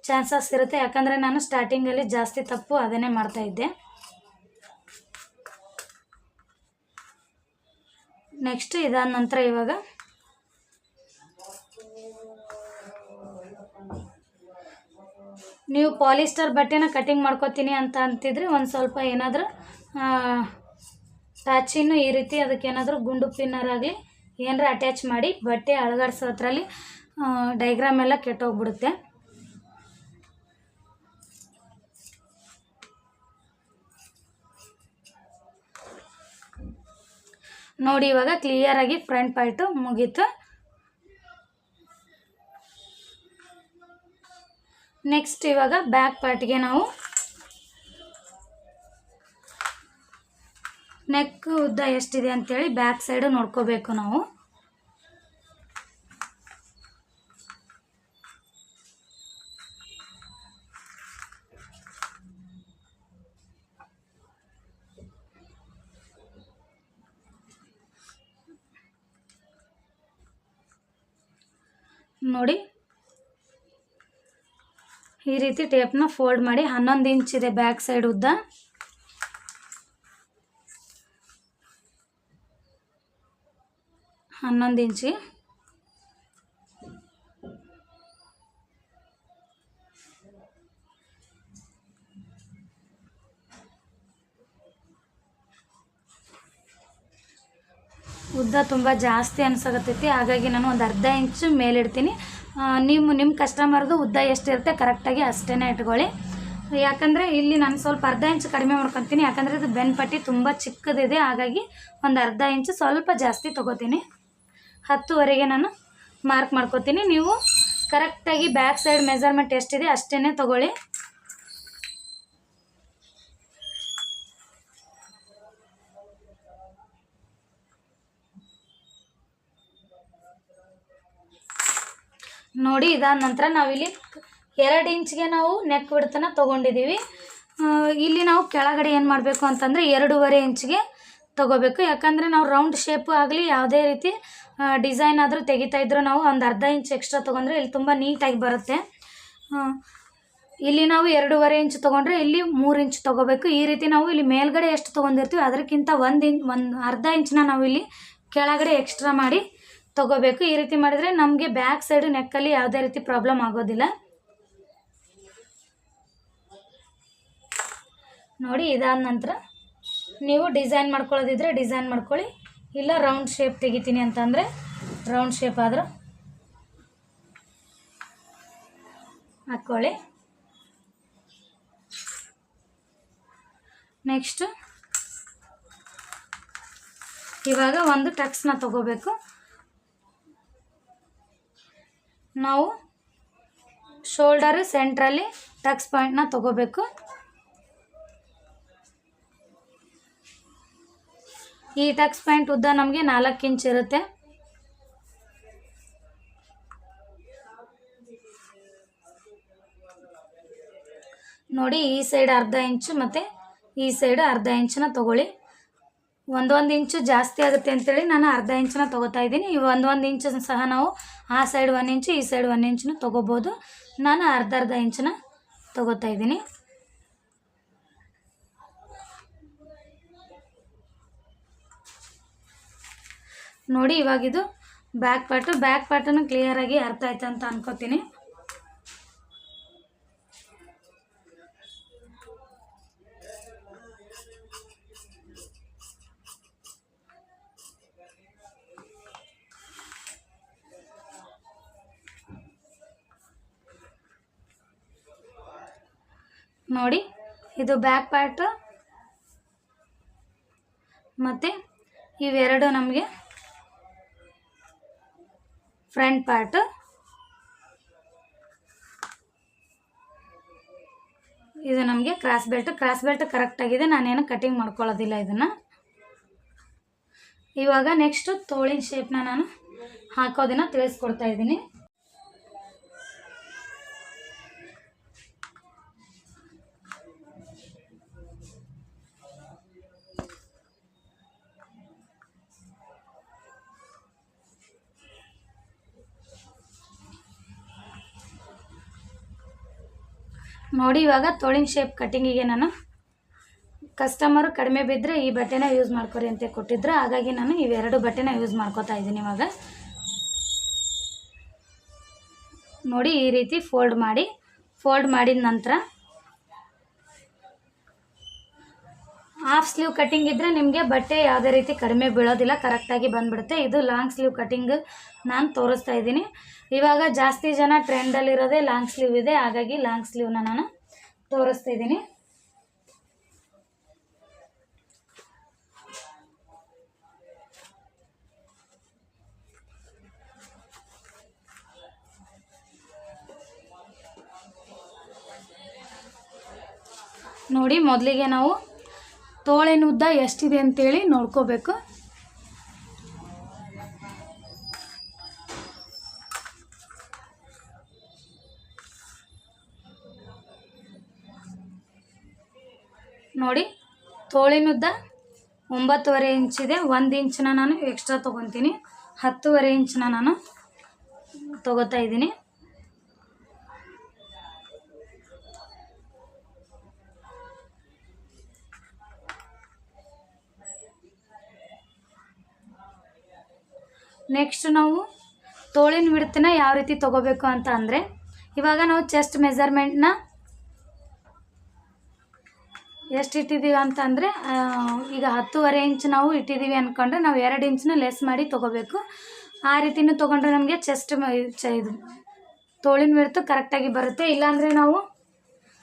ಚಾನ್ಸಸ್ ಇರುತ್ತೆ. ಯಾಕಂದರೆ ನಾನು ಸ್ಟಾರ್ಟಿಂಗಲ್ಲಿ ಜಾಸ್ತಿ ತಪ್ಪು ಅದನ್ನೇ ಮಾಡ್ತಾಯಿದ್ದೆ ನೆಕ್ಸ್ಟ್ ಇದಾದ ನಂತರ ಇವಾಗ ನೀವು ಪಾಲಿಸ್ಟರ್ ಬಟ್ಟೆನ ಕಟಿಂಗ್ ಮಾಡ್ಕೊತೀನಿ ಅಂತ ಅಂತಿದ್ರೆ ಒಂದು ಸ್ವಲ್ಪ ಏನಾದರೂ ಟಾಚಿನ್ನು ಈ ರೀತಿ ಅದಕ್ಕೆ ಏನಾದರೂ ಗುಂಡು ಪಿನ್ನರ್ ಆಗಲಿ ಏನಾರ ಅಟ್ಯಾಚ್ ಮಾಡಿ ಬಟ್ಟೆ ಅಳಗಾಡಿಸೋ ಹತ್ರಲ್ಲಿ ಡೈಗ್ರಾಮ್ ಎಲ್ಲ ಕೆಟ್ಟೋಗ್ಬಿಡುತ್ತೆ. ನೋಡಿ ಇವಾಗ ಕ್ಲಿಯರಾಗಿ ಫ್ರಂಟ್ ಪಾರ್ಟು ಮುಗೀತು. ನೆಕ್ಸ್ಟ್ ಇವಾಗ ಬ್ಯಾಕ್ ಪಾರ್ಟ್ಗೆ ನಾವು ನೆಕ್ ಉದ್ದ ಎಷ್ಟಿದೆ ಅಂತೇಳಿ ಬ್ಯಾಕ್ ಸೈಡು ನೋಡ್ಕೋಬೇಕು ನಾವು. ನೋಡಿ. ಈ ರೀತಿ ಟೇಪ್ನ ಫೋಲ್ಡ್ ಮಾಡಿ ಹನ್ನೊಂದು ಇಂಚ್ ಇದೆ ಬ್ಯಾಕ್ ಸೈಡ್ ಉದ್ದ. ಹನ್ನೊಂದು ಇಂಚಿ ಉದ್ದ ತುಂಬ ಜಾಸ್ತಿ ಅನ್ಸಕತ್ತೈತಿ. ಹಾಗಾಗಿ ನಾನು ಒಂದು ಅರ್ಧ ಇಂಚು ಮೇಲಿಡ್ತೀನಿ. ನಿಮ್ಮ ನಿಮ್ಮ ಕಸ್ಟಮರ್ದು ಉದ್ದ ಎಷ್ಟಿರುತ್ತೆ ಕರೆಕ್ಟಾಗಿ ಅಷ್ಟೇ ಇಟ್ಕೊಳ್ಳಿ. ಯಾಕಂದರೆ ಇಲ್ಲಿ ನಾನು ಸ್ವಲ್ಪ ಅರ್ಧ ಇಂಚು ಕಡಿಮೆ ಮಾಡ್ಕೊತೀನಿ. ಯಾಕಂದರೆ ಇದು ಬೆನ್ಪಟ್ಟಿ ತುಂಬ ಚಿಕ್ಕದಿದೆ. ಹಾಗಾಗಿ ಒಂದು ಅರ್ಧ ಇಂಚು ಸ್ವಲ್ಪ ಜಾಸ್ತಿ ತೊಗೋತೀನಿ. ಹತ್ತುವರೆಗೆ ನಾನು ಮಾರ್ಕ್ ಮಾಡ್ಕೋತೀನಿ. ನೀವು ಕರೆಕ್ಟಾಗಿ ಬ್ಯಾಕ್ ಸೈಡ್ ಮೆಜರ್ಮೆಂಟ್ ಎಷ್ಟಿದೆ ಅಷ್ಟೇ ತೊಗೊಳ್ಳಿ. ನೋಡಿ, ಇದಾದ ನಂತರ ನಾವಿಲ್ಲಿ ಎರಡು ಇಂಚ್ಗೆ ನಾವು ನೆಕ್ ಬಿಡ್ತನ ತೊಗೊಂಡಿದ್ದೀವಿ ಇಲ್ಲಿ ನಾವು ಕೆಳಗಡೆ ಏನು ಮಾಡಬೇಕು ಅಂತಂದರೆ ಎರಡೂವರೆ ಇಂಚ್ಗೆ ತೊಗೋಬೇಕು. ಯಾಕಂದರೆ ನಾವು ರೌಂಡ್ ಶೇಪು ಆಗಲಿ ಯಾವುದೇ ರೀತಿ ಡಿಸೈನ್ ಆದರೂ ತೆಗಿತಾ ಇದ್ರು ನಾವು ಒಂದು ಅರ್ಧ ಇಂಚ್ ಎಕ್ಸ್ಟ್ರಾ ತೊಗೊಂಡ್ರೆ ಇಲ್ಲಿ ತುಂಬ ನೀಟಾಗಿ ಬರುತ್ತೆ. ಇಲ್ಲಿ ನಾವು ಎರಡೂವರೆ ಇಂಚ್ ತೊಗೊಂಡ್ರೆ ಇಲ್ಲಿ ಮೂರು ಇಂಚ್ ತೊಗೋಬೇಕು. ಈ ರೀತಿ ನಾವು ಇಲ್ಲಿ ಮೇಲ್ಗಡೆ ಎಷ್ಟು ತೊಗೊಂಡಿರ್ತೀವಿ, ಅದಕ್ಕಿಂತ ಒಂದು ಇಂಚ್ ಒಂದು ಅರ್ಧ ಇಂಚನ್ನ ಇಲ್ಲಿ ಕೆಳಗಡೆ ಎಕ್ಸ್ಟ್ರಾ ಮಾಡಿ ತೊಗೋಬೇಕು. ಈ ರೀತಿ ಮಾಡಿದರೆ ನಮಗೆ ಬ್ಯಾಕ್ ಸೈಡು ನೆಕ್ಕಲ್ಲಿ ಯಾವುದೇ ರೀತಿ ಪ್ರಾಬ್ಲಮ್ ಆಗೋದಿಲ್ಲ. ನೋಡಿ ಇದಾದ ನಂತರ ನೀವು ಡಿಸೈನ್ ಮಾಡ್ಕೊಳ್ಳೋದಿದ್ರೆ ಡಿಸೈನ್ ಮಾಡ್ಕೊಳ್ಳಿ. ಇಲ್ಲ ರೌಂಡ್ ಶೇಪ್ ತೆಗಿತೀನಿ ಅಂತಂದರೆ ರೌಂಡ್ ಶೇಪ್ ಆದರೂ ಹಾಕ್ಕೊಳ್ಳಿ ನೆಕ್ಸ್ಟು ಇವಾಗ ಒಂದು ಟಕ್ಸ್ನ ತಗೋಬೇಕು. ನಾವು ಶೋಲ್ಡರ್ ಸೆಂಟ್ರಲ್ಲಿ ಟಕ್ಸ್ ಪಾಯಿಂಟ್ನ ತಗೋಬೇಕು. ಈ ಟಕ್ಸ್ ಪಾಯಿಂಟ್ ಉದ್ದ ನಮಗೆ ನಾಲ್ಕು ಇಂಚ್ ಇರುತ್ತೆ. ನೋಡಿ ಈ ಸೈಡ್ ಅರ್ಧ ಇಂಚು ಮತ್ತು ಈ ಸೈಡ್ ಅರ್ಧ ಇಂಚನ್ನ ತಗೊಳ್ಳಿ. ಒಂದೊಂದು ಇಂಚು ಜಾಸ್ತಿ ಆಗುತ್ತೆ ಅಂತೇಳಿ ನಾನು ಅರ್ಧ ಇಂಚನ್ನ ತೊಗೋತಾ ಇದ್ದೀನಿ. ಈ ಒಂದೊಂದು ಇಂಚು ಸಹ ನಾವು ಆ ಸೈಡ್ ಒನ್ ಇಂಚು, ಈ ಸೈಡ್ ಒನ್ ಇಂಚನ್ನು ತೊಗೋಬೋದು. ನಾನು ಅರ್ಧ ಅರ್ಧ ಇಂಚನ್ನ ತೊಗೋತಾ ಇದ್ದೀನಿ. ನೋಡಿ ಇವಾಗಿದು ಬ್ಯಾಕ್ ಪಾರ್ಟು ಬ್ಯಾಕ್ ಪಾರ್ಟನ್ನು ಕ್ಲಿಯರಾಗಿ ಅರ್ಥ ಆಯ್ತು ಅಂತ ಅನ್ಕೋತೀನಿ. ನೋಡಿ, ಇದು ಬ್ಯಾಕ್ ಪಾರ್ಟು ಮತ್ತು ಇವೆರಡು ನಮಗೆ ಫ್ರಂಟ್ ಪಾರ್ಟ್ ಇದು ನಮಗೆ ಕ್ರಾಸ್ ಬೆಲ್ಟ್ ಕ್ರಾಸ್ ಬೆಲ್ಟ್ ಕರೆಕ್ಟಾಗಿದೆ ನಾನೇನು ಕಟಿಂಗ್ ಮಾಡ್ಕೊಳ್ಳೋದಿಲ್ಲ ಇದನ್ನು. ಇವಾಗ ನೆಕ್ಸ್ಟು ತೋಳಿನ ಶೇಪ್ನ ನಾನು ಹಾಕೋದನ್ನು ತಿಳಿಸ್ಕೊಡ್ತಾ ಇದ್ದೀನಿ. ನೋಡಿ ಇವಾಗ ತೋಳಿನ ಶೇಪ್ ಕಟ್ಟಿಂಗಿಗೆ ನಾನು ಕಸ್ಟಮರು ಕಡಿಮೆ ಬಿದ್ದರೆ ಈ ಬಟ್ಟೆನ ಯೂಸ್ ಮಾಡ್ಕೊರಿ ಅಂತ ಕೊಟ್ಟಿದ್ರು. ಹಾಗಾಗಿ ನಾನು ಇವೆರಡು ಬಟ್ಟೆನ ಯೂಸ್ ಮಾಡ್ಕೋತಾ ಇದ್ದೀನಿ ಇವಾಗ. ನೋಡಿ ಈ ರೀತಿ ಫೋಲ್ಡ್ ಮಾಡಿ ಫೋಲ್ಡ್ ಮಾಡಿದ ನಂತರ ಹಾಫ್ ಸ್ಲೀವ್ ಕಟ್ಟಿಂಗ್ ಇದ್ದರೆ ನಿಮಗೆ ಬಟ್ಟೆ ಯಾವುದೇ ರೀತಿ ಕಡಿಮೆ ಬೀಳೋದಿಲ್ಲ ಕರೆಕ್ಟಾಗಿ ಬಂದುಬಿಡುತ್ತೆ. ಇದು ಲಾಂಗ್ ಸ್ಲೀವ್ ಕಟ್ಟಿಂಗ್ ನಾನು ತೋರಿಸ್ತಾ ಇದ್ದೀನಿ. ಇವಾಗ ಜಾಸ್ತಿ ಜನ ಟ್ರೆಂಡಲ್ಲಿರೋದೇ ಲಾಂಗ್ ಸ್ಲೀವ್ ಇದೆ. ಹಾಗಾಗಿ ಲಾಂಗ್ ಸ್ಲೀವ್ನ ನಾನು ತೋರಿಸ್ತಾ ಇದ್ದೀನಿ. ನೋಡಿ ಮೊದಲಿಗೆ ನಾವು ತೋಳಿನ ಉದ್ದ ಎಷ್ಟಿದೆ ಅಂತೇಳಿ ನೋಡ್ಕೋಬೇಕು. ನೋಡಿ, ತೋಳಿನುದ್ದ ಒಂಬತ್ತುವರೆ ಇಂಚಿದೆ. ಒಂದು ಇಂಚನ್ನ ನಾನು ಎಕ್ಸ್ಟ್ರಾ ತೊಗೊತೀನಿ. ಹತ್ತುವರೆ ಇಂಚನ್ನ ನಾನು ತೊಗೋತಾ ಇದ್ದೀನಿ. ನೆಕ್ಸ್ಟ್ ನಾವು ತೋಳಿನ ಬಿಡ್ತಿನ ಯಾವ ರೀತಿ ತೊಗೋಬೇಕು ಅಂತ ಅಂದರೆ, ಇವಾಗ ನಾವು ಚೆಸ್ಟ್ ಮೆಜರ್ಮೆಂಟ್ನ ಎಷ್ಟು ಇಟ್ಟಿದ್ದೀವಿ ಅಂತಂದರೆ ಈಗ ಹತ್ತುವರೆ ಇಂಚ್ ನಾವು ಇಟ್ಟಿದ್ದೀವಿ ಅಂದ್ಕೊಂಡ್ರೆ ನಾವು ಎರಡು ಇಂಚನ್ನ ಲೆಸ್ ಮಾಡಿ ತೊಗೋಬೇಕು. ಆ ರೀತಿನೂ ತೊಗೊಂಡ್ರೆ ನಮಗೆ ಚೆಸ್ಟ್ ಇದು ತೋಳಿನ ವಿಡ್ತು ಕರೆಕ್ಟಾಗಿ ಬರುತ್ತೆ. ಇಲ್ಲಾಂದರೆ ನಾವು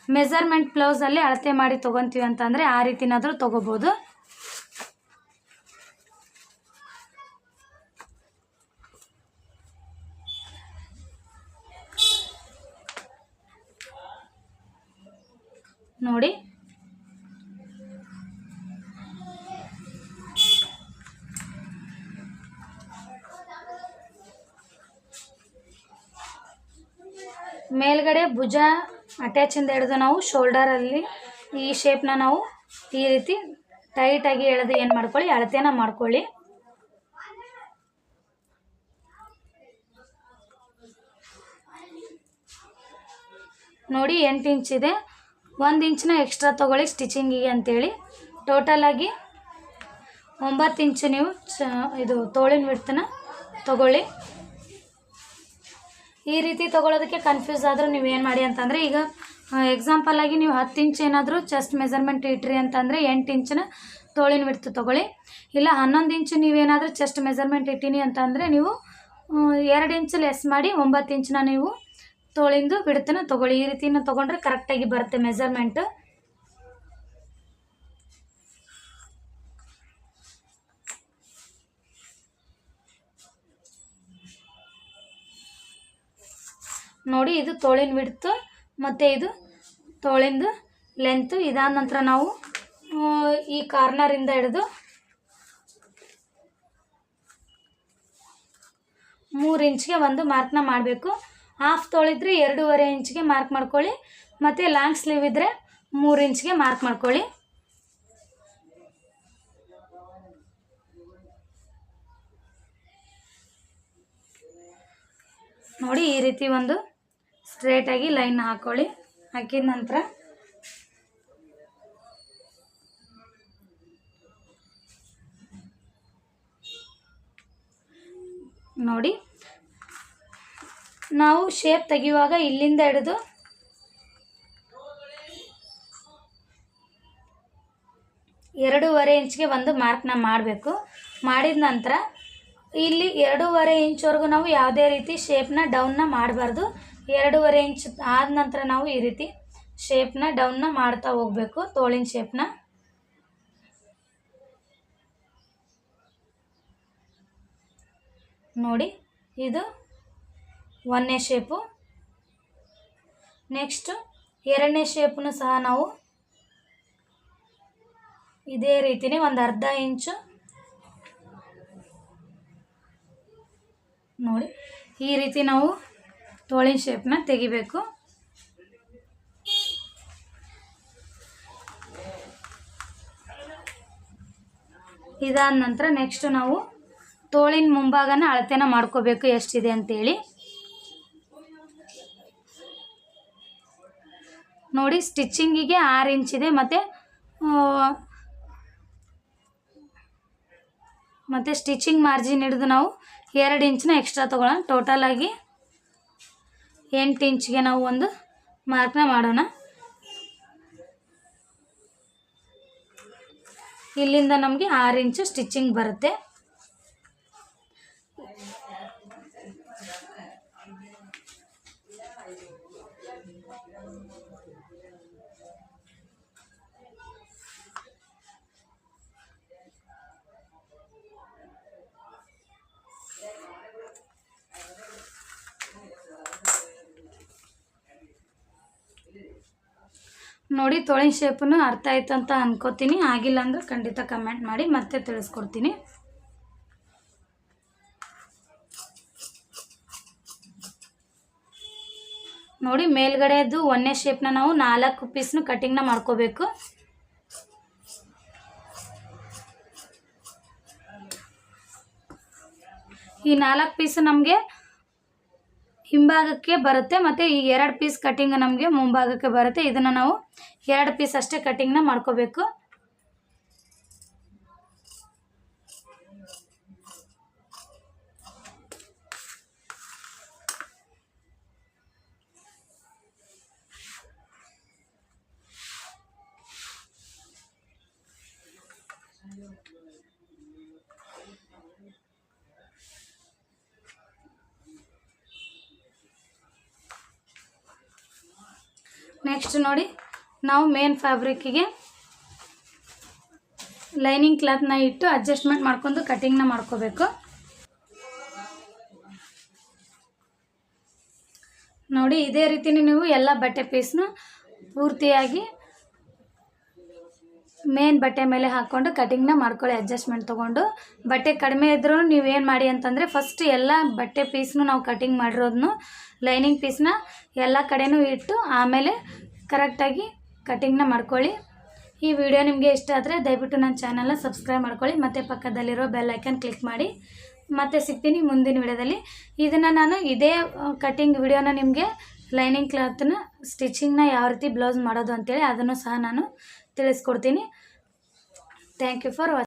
ಮೆಸರ್ಮೆಂಟ್ ಬ್ಲೌಸಲ್ಲಿ ಅಳತೆ ಮಾಡಿ ತೊಗೊತೀವಿ ಅಂತಂದರೆ ಆ ರೀತಿನಾದರೂ ತೊಗೋಬೋದು. ನೋಡಿ. ಮೇಲ್ಗಡೆ ಭುಜ ಅಟ್ಯಾಚಿಂದ ಹಿಡಿದು ನಾವು ಶೋಲ್ಡರಲ್ಲಿ ಈ ಶೇಪ್ನ ನಾವು ಈ ರೀತಿ ಟೈಟಾಗಿ ಎಳೆದು ಏನು ಮಾಡ್ಕೊಳ್ಳಿ, ಅಳತೆನ ಮಾಡ್ಕೊಳ್ಳಿ. ನೋಡಿ ಎಂಟು ಇಂಚ್ ಇದೆ. ಒಂದು ಇಂಚನ್ನ ಎಕ್ಸ್ಟ್ರಾ ತೊಗೊಳ್ಳಿ ಸ್ಟಿಚಿಂಗಿಗೆ ಅಂತೇಳಿ. ಟೋಟಲಾಗಿ ಒಂಬತ್ತು ಇಂಚು ನೀವು ಇದು ತೋಳಿನ ವಿಡ್ತನ ತೊಗೊಳ್ಳಿ. ಈ ರೀತಿ ತೊಗೊಳೋದಕ್ಕೆ ಕನ್ಫ್ಯೂಸ್ ಆದರೂ ನೀವು ಏನು ಮಾಡಿ ಅಂತಂದರೆ ಈಗ ಎಕ್ಸಾಂಪಲ್ ಆಗಿ ನೀವು ಹತ್ತು ಇಂಚ್ ಏನಾದರೂ ಚೆಸ್ಟ್ ಮೆಜರ್ಮೆಂಟ್ ಇಟ್ರಿ ಅಂತಂದರೆ ಎಂಟು ಇಂಚಿನ ತೋಳಿನ ವಿಡ್ತ್ ತೊಗೊಳ್ಳಿ. ಇಲ್ಲ ಹನ್ನೊಂದು ಇಂಚು ನೀವೇನಾದರೂ ಚೆಸ್ಟ್ ಮೆಜರ್ಮೆಂಟ್ ಇಟ್ಟೀನಿ ಅಂತಂದರೆ ನೀವು ಎರಡು ಇಂಚು ಲೆಸ್ ಮಾಡಿ ಒಂಬತ್ತು ಇಂಚಿನ ನೀವು ತೋಳಿಂದು ಬಿಡ್ತನ ತೊಗೊಳ್ಳಿ. ಈ ರೀತಿನ ತೊಗೊಂಡ್ರೆ ಕರೆಕ್ಟಾಗಿ ಬರುತ್ತೆ ಮೆಜರ್ಮೆಂಟ್ ನೋಡಿ ಇದು ತೋಳಿನ ಬಿಡ್ತು ಮತ್ತು ಇದು ತೋಳಿಂದು ಲೆಂತು ಇದಾದ ನಂತರ ನಾವು ಈ ಕಾರ್ನರಿಂದ ಹಿಡಿದು ಮೂರು ಇಂಚ್ಗೆ ಒಂದು ಮಾರ್ಕ್ನ ಮಾಡಬೇಕು. ಹಾಫ್ ತೊಳಿದ್ರೆ ಎರಡೂವರೆ ಇಂಚ್ಗೆ ಮಾರ್ಕ್ ಮಾಡ್ಕೊಳ್ಳಿ. ಮತ್ತು ಲಾಂಗ್ ಸ್ಲೀವ್ ಇದ್ದರೆ ಮೂರು ಇಂಚ್ಗೆ ಮಾರ್ಕ್ ಮಾಡ್ಕೊಳ್ಳಿ. ನೋಡಿ ಈ ರೀತಿ ಒಂದು ಸ್ಟ್ರೇಟಾಗಿ ಲೈನ್ ಹಾಕ್ಕೊಳ್ಳಿ ಹಾಕಿದ ನಂತರ ನೋಡಿ, ನಾವು ಶೇಪ್ ತೆಗೆಯುವಾಗ ಇಲ್ಲಿಂದ ಹಿಡಿದು ಎರಡೂವರೆ ಇಂಚ್ಗೆ ಒಂದು ಮಾರ್ಕ್ನ ಮಾಡಬೇಕು. ಮಾಡಿದ ನಂತರ ಇಲ್ಲಿ ಎರಡೂವರೆ ಇಂಚ್ವರೆಗೂ ನಾವು ಯಾವುದೇ ರೀತಿ ಶೇಪ್ನ ಡೌನ್ನ ಮಾಡಬಾರ್ದು. ಎರಡೂವರೆ ಇಂಚ್ ಆದ ನಂತರ ನಾವು ಈ ರೀತಿ ಶೇಪ್ನ ಡೌನ್ನ ಮಾಡ್ತಾ ಹೋಗಬೇಕು, ತೋಳಿನ ಶೇಪ್ನ ನೋಡಿ, ಇದು ಒಂದನೇ ಶೇಪು ನೆಕ್ಸ್ಟು ಎರಡನೇ ಶೇಪನ್ನು ಸಹ ನಾವು ಇದೇ ರೀತಿಯೇ ಒಂದು ಅರ್ಧ ಇಂಚು. ನೋಡಿ, ಈ ರೀತಿ ನಾವು ತೋಳಿನ ಶೇಪ್ನ ತೆಗಿಬೇಕು. ಇದಾದ ನಂತರ ನೆಕ್ಸ್ಟ್ ನಾವು ತೋಳಿನ ಮುಂಭಾಗನ ಅಳತೆನ ಮಾಡ್ಕೋಬೇಕು ಎಷ್ಟಿದೆ ಅಂತೇಳಿ. ನೋಡಿ ಸ್ಟಿಚ್ಚಿಂಗಿಗೆ ಆರು ಇಂಚಿದೆ ಮತ್ತು ಮತ್ತು ಸ್ಟಿಚಿಂಗ್ ಮಾರ್ಜಿನ್ ಹಿಡಿದು ನಾವು ಎರಡು ಇಂಚನ್ನ ಎಕ್ಸ್ಟ್ರಾ ತೊಗೊಳ್ಳೋಣ. ಟೋಟಲಾಗಿ ಎಂಟು ಇಂಚ್ಗೆ ನಾವು ಒಂದು ಮಾರ್ಕ್ನ ಮಾಡೋಣ. ಇಲ್ಲಿಂದ ನಮಗೆ ಆರು ಇಂಚು ಸ್ಟಿಚಿಂಗ್ ಬರುತ್ತೆ. ನೋಡಿ ತೊಳಿನ ಶೇಪನ್ನು ಅರ್ಥ ಆಯ್ತು ಅಂತ ಅನ್ಕೋತೀನಿ. ಆಗಿಲ್ಲ ಅಂದ್ರೆ ಖಂಡಿತ ಕಮೆಂಟ್ ಮಾಡಿ, ಮತ್ತೆ ತಿಳಿಸ್ಕೊಡ್ತೀನಿ. ನೋಡಿ, ಮೇಲ್ಗಡೆದು ಒಂದೇ ಶೇಪ್ನ ನಾವು ನಾಲ್ಕು ಪೀಸ್ನ ಕಟಿಂಗ್ನ ಮಾಡ್ಕೋಬೇಕು. ಈ ನಾಲ್ಕು ಪೀಸ್ ನಮಗೆ ಹಿಂಭಾಗಕ್ಕೆ ಬರುತ್ತೆ ಮತ್ತು ಈ ಎರಡು ಪೀಸ್ ಕಟ್ಟಿಂಗ್ ನಮಗೆ ಮುಂಭಾಗಕ್ಕೆ ಬರುತ್ತೆ. ಇದನ್ನು ನಾವು ಎರಡು ಪೀಸ್ ಅಷ್ಟೇ ಕಟ್ಟಿಂಗ್ನ ಮಾಡ್ಕೋಬೇಕು. ನೆಕ್ಸ್ಟ್ ನೋಡಿ, ನಾವು ಮೇನ್ ಫ್ಯಾಬ್ರಿಕ್ಕಿಗೆ ಲೈನಿಂಗ್ ಕ್ಲಾತ್ನ ಇಟ್ಟು ಅಡ್ಜಸ್ಟ್ಮೆಂಟ್ ಮಾಡ್ಕೊಂಡು ಕಟಿಂಗ್ನ ಮಾಡ್ಕೋಬೇಕು. ನೋಡಿ, ಇದೇ ರೀತಿಯೇ ನೀವು ಎಲ್ಲ ಬಟ್ಟೆ ಪೀಸ್ನ ಪೂರ್ತಿಯಾಗಿ ಮೇನ್ ಬಟ್ಟೆ ಮೇಲೆ ಹಾಕ್ಕೊಂಡು ಕಟಿಂಗ್ನ ಮಾಡ್ಕೊಳ್ಳಿ ಅಡ್ಜಸ್ಟ್ಮೆಂಟ್ ತೊಗೊಂಡು. ಬಟ್ಟೆ ಕಡಿಮೆ ಇದ್ರೂ ನೀವೇನು ಮಾಡಿ ಅಂತಂದರೆ ಫಸ್ಟ್ ಎಲ್ಲ ಬಟ್ಟೆ ಪೀಸ್ನು ನಾವು ಕಟಿಂಗ್ ಮಾಡಿರೋದನ್ನು ಲೈನಿಂಗ್ ಪೀಸ್ನ ಎಲ್ಲ ಕಡೆನೂ ಇಟ್ಟು ಆಮೇಲೆ ಕರೆಕ್ಟಾಗಿ ಕಟಿಂಗ್ನ ಮಾಡ್ಕೊಳ್ಳಿ. ಈ ವಿಡಿಯೋ ನಿಮಗೆ ಇಷ್ಟ ಆದರೆ ದಯವಿಟ್ಟು ನನ್ನ ಚಾನಲ್ನ ಸಬ್ಸ್ಕ್ರೈಬ್ ಮಾಡ್ಕೊಳ್ಳಿ, ಮತ್ತು ಪಕ್ಕದಲ್ಲಿರೋ ಬೆಲ್ ಐಕನ್ ಕ್ಲಿಕ್ ಮಾಡಿ. ಮತ್ತೆ ಸಿಗ್ತೀನಿ ಮುಂದಿನ ವಿಡಿಯೋದಲ್ಲಿ. ಇದನ್ನು ನಾನು ಇದೇ ಕಟಿಂಗ್ ವಿಡಿಯೋನ ನಿಮಗೆ ಲೈನಿಂಗ್ ಕ್ಲಾತ್ನ ಸ್ಟಿಚಿಂಗ್ನ ಯಾವ ರೀತಿ ಬ್ಲೌಸ್ ಮಾಡೋದು ಅಂತೇಳಿ ಅದನ್ನು ಸಹ ನಾನು ತಿಳಿಸ್ಕೊಡ್ತೀನಿ. Thank you for watching